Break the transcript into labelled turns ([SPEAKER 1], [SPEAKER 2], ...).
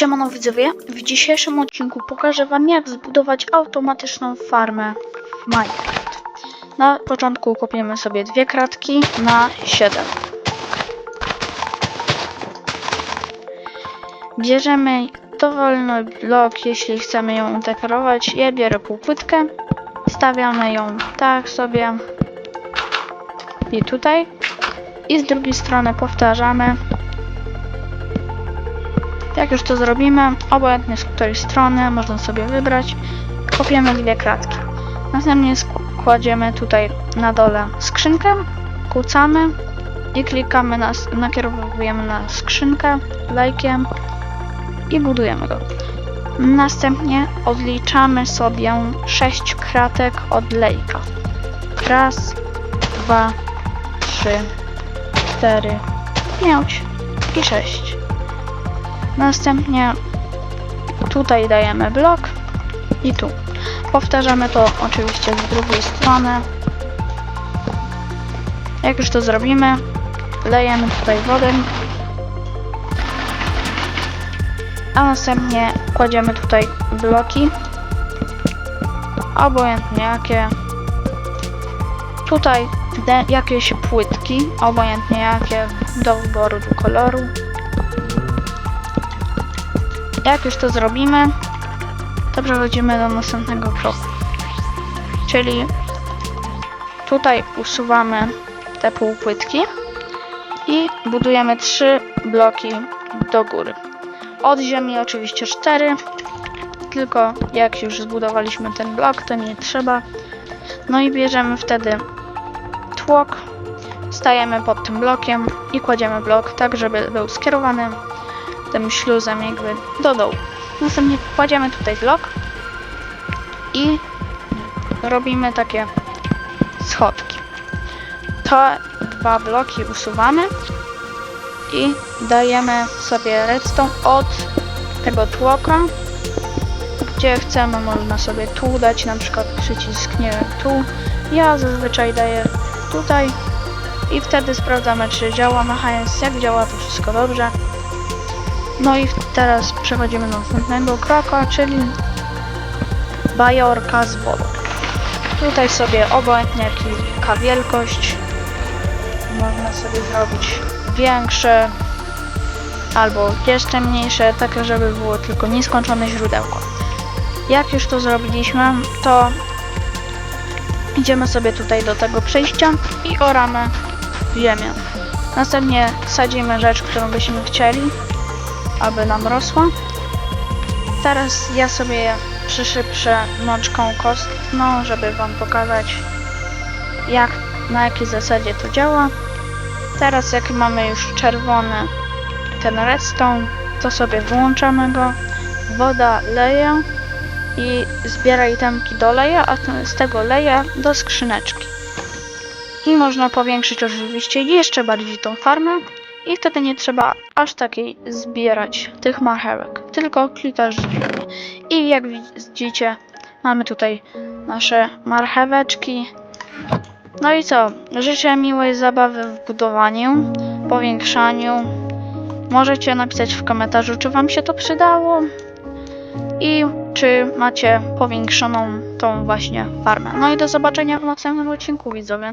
[SPEAKER 1] Siemano widzowie, w dzisiejszym odcinku pokażę wam jak zbudować automatyczną farmę w Minecraft. Na początku kopiemy sobie dwie kratki na 7. Bierzemy dowolny blok, jeśli chcemy ją dekorować. Ja biorę półpłytkę, stawiamy ją tak sobie i tutaj. I z drugiej strony powtarzamy jak już to zrobimy, obojętnie z której strony, można sobie wybrać, kopiemy dwie kratki. Następnie kładziemy tutaj na dole skrzynkę, kłócamy i klikamy na, nakierowujemy na skrzynkę lajkiem i budujemy go. Następnie odliczamy sobie 6 kratek od lejka. Raz, dwa, trzy, cztery, pięć i sześć. Następnie tutaj dajemy blok i tu. Powtarzamy to oczywiście z drugiej strony. Jak już to zrobimy, lejemy tutaj wodę. A następnie kładziemy tutaj bloki. Obojętnie jakie. Tutaj jakieś płytki, obojętnie jakie do wyboru do koloru. Jak już to zrobimy, to przechodzimy do następnego kroku. Czyli tutaj usuwamy te półpłytki i budujemy trzy bloki do góry. Od ziemi oczywiście cztery, tylko jak już zbudowaliśmy ten blok, to nie trzeba. No i bierzemy wtedy tłok, stajemy pod tym blokiem i kładziemy blok tak, żeby był skierowany tym śluzem jakby do dołu. Następnie kładziemy tutaj blok i robimy takie schodki. Te dwa bloki usuwamy i dajemy sobie redstone od tego tłoka, gdzie chcemy, można sobie tu dać na przykład przycisk, nie wiem, tu. Ja zazwyczaj daję tutaj i wtedy sprawdzamy, czy działa mechanizm. Jak działa, to wszystko dobrze. No i teraz przechodzimy do następnego kroku, czyli bajorka z wodą. Tutaj sobie obojętnie jaka wielkość można sobie zrobić większe albo jeszcze mniejsze, takie żeby było tylko nieskończone źródełko. Jak już to zrobiliśmy, to idziemy sobie tutaj do tego przejścia i oramy ziemię. Następnie sadzimy rzecz, którą byśmy chcieli aby nam rosła. Teraz ja sobie przyszyprzę mączką kostną, żeby Wam pokazać jak, na jakiej zasadzie to działa. Teraz jak mamy już czerwony ten redstone, to sobie wyłączamy go. Woda leje i zbiera itemki do leja, a z tego leja do skrzyneczki. I można powiększyć oczywiście jeszcze bardziej tą farmę, i wtedy nie trzeba aż takiej zbierać tych marchewek, tylko klikasz. I jak widzicie, mamy tutaj nasze marcheweczki. No i co? Życzę miłej zabawy w budowaniu, powiększaniu. Możecie napisać w komentarzu, czy Wam się to przydało i czy macie powiększoną tą właśnie farmę. No i do zobaczenia w następnym odcinku, widzowie.